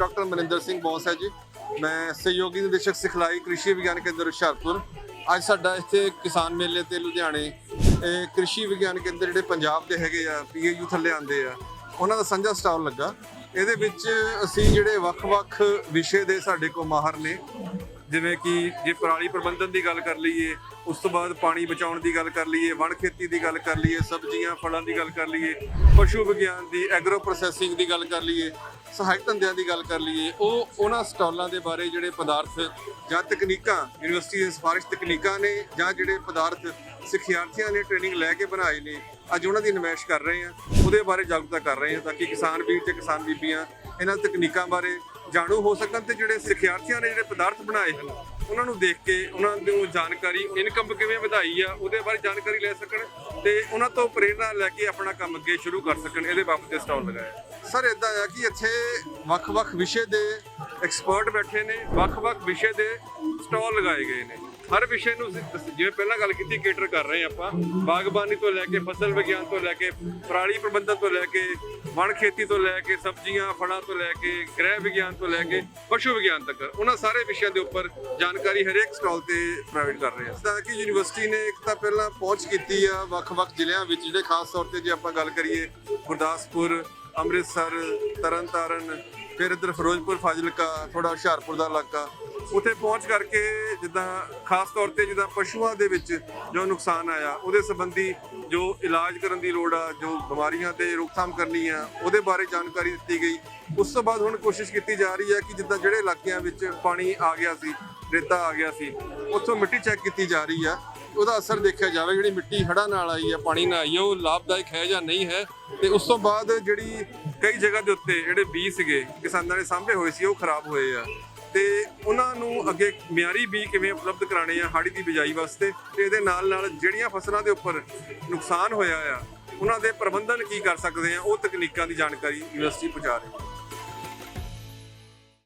ਨਾਮ ਮਨਿੰਦਰ ਸਿੰਘ ਬੌਸ ਹੈ ਜੀ। ਮੈਂ ਸਹਿਯੋਗੀ ਨਿਰਦੇਸ਼ਕ ਸਿਖਲਾਈ ਕ੍ਰਿਸ਼ੀ ਵਿਗਿਆਨ ਕੇਂਦਰ ਹੁਸ਼ਿਆਰਪੁਰ। ਅੱਜ ਸਾਡਾ ਇੱਥੇ ਕਿਸਾਨ ਮੇਲੇ ਤੇ ਲੁਧਿਆਣੇ ਕ੍ਰਿਸ਼ੀ ਵਿਗਿਆਨ ਕੇਂਦਰ ਜਿਹੜੇ ਪੰਜਾਬ ਦੇ ਹੈਗੇ ਆ, ਪੀਏਯੂ ਥੱਲੇ ਆਉਂਦੇ ਆ, ਉਹਨਾਂ ਦਾ ਸਾਂਝਾ ਸਟਾਲ ਲੱਗਾ। ਇਹਦੇ ਵਿੱਚ ਅਸੀਂ ਜਿਹੜੇ ਵੱਖ-ਵੱਖ ਵਿਸ਼ੇ ਦੇ ਸਾਡੇ ਕੋਲ ਮਾਹਰ ਨੇ, ਜਿਵੇਂ ਕਿ ਜੇ ਪਰਾਲੀ ਪ੍ਰਬੰਧਨ ਦੀ ਗੱਲ ਕਰ ਲਈਏ, ਉਸ ਤੋਂ ਬਾਅਦ ਪਾਣੀ ਬਚਾਉਣ ਦੀ ਗੱਲ ਕਰ ਲਈਏ, ਵਣ ਖੇਤੀ ਦੀ ਗੱਲ ਕਰ ਲਈਏ, ਸਬਜ਼ੀਆਂ, ਫਲਾਂ ਦੀ ਗੱਲ ਕਰ ਲਈਏ, ਪਸ਼ੂ ਵਿਗਿਆਨ ਦੀ ਐਗਰੋ ਪ੍ਰੋਸੈਸਿੰਗ ਦੀ ਗੱਲ ਕਰ ਲਈਏ ਸਹਾਇਕ ਧੰਦਿਆਂ ਦੀ ਗੱਲ ਕਰ ਲਈਏ, ਉਹ ਉਹਨਾਂ ਸਟਾਲਾਂ ਦੇ ਬਾਰੇ ਜਿਹੜੇ ਪਦਾਰਥ ਜਾਂ ਤਕਨੀਕਾਂ, ਯੂਨੀਵਰਸਿਟੀ ਦੀਆਂ ਸਿਫਾਰਿਸ਼ ਤਕਨੀਕਾਂ ਨੇ ਜਾਂ ਜਿਹੜੇ ਪਦਾਰਥ ਸਿੱਖਿਆਰਥੀਆਂ ਨੇ ਟ੍ਰੇਨਿੰਗ ਲੈ ਕੇ ਬਣਾਏ ਨੇ, ਅੱਜ ਉਹਨਾਂ ਦੀ ਨਮਾਇਸ਼ ਕਰ ਰਹੇ ਹਾਂ, ਉਹਦੇ ਬਾਰੇ ਜਾਗਰੂਕਤਾ ਕਰ ਰਹੇ ਹਾਂ ਤਾਂ ਕਿ ਕਿਸਾਨ ਵੀਰ ਤੇ ਕਿਸਾਨ ਬੀਬੀਆਂ ਇਹਨਾਂ ਤਕਨੀਕਾਂ ਬਾਰੇ ਜਾਣੂ ਹੋ ਸਕਣ ਤੇ ਜਿਹੜੇ ਸਿੱਖਿਆਰਥੀਆਂ ਨੇ ਜਿਹੜੇ ਪਦਾਰਥ ਬਣਾਏ ਹਨ, ਉਹਨਾਂ ਨੂੰ ਦੇਖ ਕੇ ਉਹਨਾਂ ਨੂੰ ਜਾਣਕਾਰੀ ਇਨਕਮ ਕਿਵੇਂ ਵਧਾਈ ਆ, ਉਹਦੇ ਬਾਰੇ ਜਾਣਕਾਰੀ ਲੈ ਸਕਣ ਤੇ ਉਹਨਾਂ ਤੋਂ ਪ੍ਰੇਰਣਾ ਲੈ ਕੇ ਆਪਣਾ ਕੰਮ ਅੱਗੇ ਸ਼ੁਰੂ ਕਰ ਸਕਣ, ਇਹਦੇ ਬਾਬਤ ਸਟਾਲ ਲਗਾਇਆ। ਸਰ ਇਦਾਂ ਆ ਕਿ ਇੱਥੇ ਵੱਖ-ਵੱਖ ਵਿਸ਼ੇ ਦੇ ਐਕਸਪਰਟ ਬੈਠੇ ਨੇ, ਵੱਖ-ਵੱਖ ਵਿਸ਼ੇ ਦੇ ਸਟਾਲ ਲਗਾਏ ਗਏ ਨੇ। ਹਰ ਵਿਸ਼ੇ ਨੂੰ ਜਿਵੇਂ ਪਹਿਲਾਂ ਗੱਲ ਕੀਤੀ ਕੇਟਰ ਕਰ ਰਹੇ ਆਪਾਂ। ਬਾਗਬਾਨੀ ਤੋਂ ਲੈ ਕੇ, ਫਸਲ ਵਿਗਿਆਨ ਤੋਂ ਲੈ ਕੇ, ਪਰਾਲੀ ਪ੍ਰਬੰਧਨ ਤੋਂ ਲੈ ਕੇ, ਵਣ ਖੇਤੀ ਤੋਂ ਲੈ ਕੇ, ਸਬਜ਼ੀਆਂ, ਫਲਾਂ ਤੋਂ ਲੈ ਕੇ, ਗ੍ਰਹਿ ਵਿਗਿਆਨ ਤੋਂ ਲੈ ਕੇ, ਪਸ਼ੂ ਵਿਗਿਆਨ ਤੱਕ। ਉਹਨਾਂ ਸਾਰੇ ਵਿਸ਼ਿਆਂ ਦੇ ਉੱਪਰ ਜਾਣਕਾਰੀ ਹਰੇਕ ਸਟਾਲ ਤੇ ਪ੍ਰੋਵਾਈਡ ਕਰ ਰਹੇ ਹਾਂ। ਤਾਂ ਕਿ ਯੂਨੀਵਰਸਿਟੀ ਨੇ ਇੱਕ ਤਾਂ ਪਹਿਲਾਂ ਪਹੁੰਚ ਕੀਤੀ ਆ ਵੱਖ-ਵੱਖ ਜ਼ਿਲ੍ਹਿਆਂ ਵਿੱਚ, ਜਿਹੜੇ ਖਾਸ ਤੌਰ ਤੇ ਜੇ ਆਪਾਂ ਗੱਲ ਕਰੀਏ, ਗੁਰਦਾਸਪੁਰ, ਅੰਮ੍ਰਿਤਸਰ, ਤਰਨਤਾਰਨ, ਫਿਰ ਇੱਧਰ ਫਿਰੋਜ਼ਪੁਰ, ਫਾਜ਼ਿਲਕਾ ਥੋੜਾ ਹੁਸ਼ਿਆਰਪੁਰ ਦਾ ਇਲਾਕਾ ਉੱਥੇ ਪਹੁੰਚ ਕਰਕੇ ਜਿੱਦਾਂ ਖਾਸ ਤੌਰ ਤੇ ਜਿੱਦਾਂ ਪਸ਼ੂਆਂ ਦੇ ਵਿੱਚ ਜੋ ਨੁਕਸਾਨ ਆਇਆ, ਉਹਦੇ ਸੰਬੰਧੀ ਜੋ ਇਲਾਜ ਕਰਨ ਦੀ ਲੋੜ ਆ, ਜੋ ਬਿਮਾਰੀਆਂ ਤੇ ਰੋਕਥਾਮ ਕਰਨੀ ਆ, ਉਹਦੇ ਬਾਰੇ ਜਾਣਕਾਰੀ ਦਿੱਤੀ ਗਈ। ਉਸ ਤੋਂ ਬਾਅਦ ਹੁਣ ਕੋਸ਼ਿਸ਼ ਕੀਤੀ ਜਾ ਰਹੀ ਹੈ ਕਿ ਜਿੱਦਾਂ ਜਿਹੜੇ ਇਲਾਕਿਆਂ ਵਿੱਚ ਪਾਣੀ ਆ ਗਿਆ ਸੀ, ਰੇਤਾ ਆ ਗਿਆ ਸੀ, ਉੱਥੋਂ ਮਿੱਟੀ ਚੈੱਕ ਕੀਤੀ ਜਾ ਰਹੀ ਆ। ਉਹਦਾ ਅਸਰ ਦੇਖਿਆ ਜਾਵੇ, ਜਿਹੜੀ ਮਿੱਟੀ ਹੜ੍ਹਾਂ ਨਾਲ ਆਈ ਹੈ ਪਾਣੀ ਨਾਲ ਆਈ ਹੈ ਉਹ ਲਾਭਦਾਇਕ ਹੈ ਜਾਂ ਨਹੀਂ ਹੈ? ਤੇ ਉਸ ਤੋਂ ਬਾਅਦ ਜਿਹੜੀ ਕਈ ਜਗ੍ਹਾ ਦੇ ਉੱਤੇ ਜਿਹੜੇ ਬੀਜ ਸੀਗੇ, ਕਿਸਾਨਾਂ ਨੇ ਸਾਂਭੇ ਹੋਏ ਸੀ, ਉਹ ਖਰਾਬ ਹੋਏ ਆ। ਤੇ ਉਹਨਾਂ ਨੂੰ ਅੱਗੇ ਮਿਆਰੀ ਬੀਜ ਕਿਵੇਂ ਉਪਲਬਧ ਕਰਾਣੇ ਆ ਹਾੜੀ ਦੀ ਬਿਜਾਈ ਵਾਸਤੇ ਤੇ ਇਹਦੇ ਨਾਲ ਨਾਲ ਜਿਹੜੀਆਂ ਫਸਲਾਂ ਦੇ ਉੱਪਰ ਨੁਕਸਾਨ ਹੋਇਆ ਆ, ਉਹਨਾਂ ਦੇ ਪ੍ਰਬੰਧਨ ਕੀ ਕਰ ਸਕਦੇ ਆ, ਉਹ ਤਕਨੀਕਾਂ ਦੀ ਜਾਣਕਾਰੀ ਯੂਨੀਵਰਸਿਟੀ ਪਹੁੰਚਾ ਰਹੀ ਹੈ।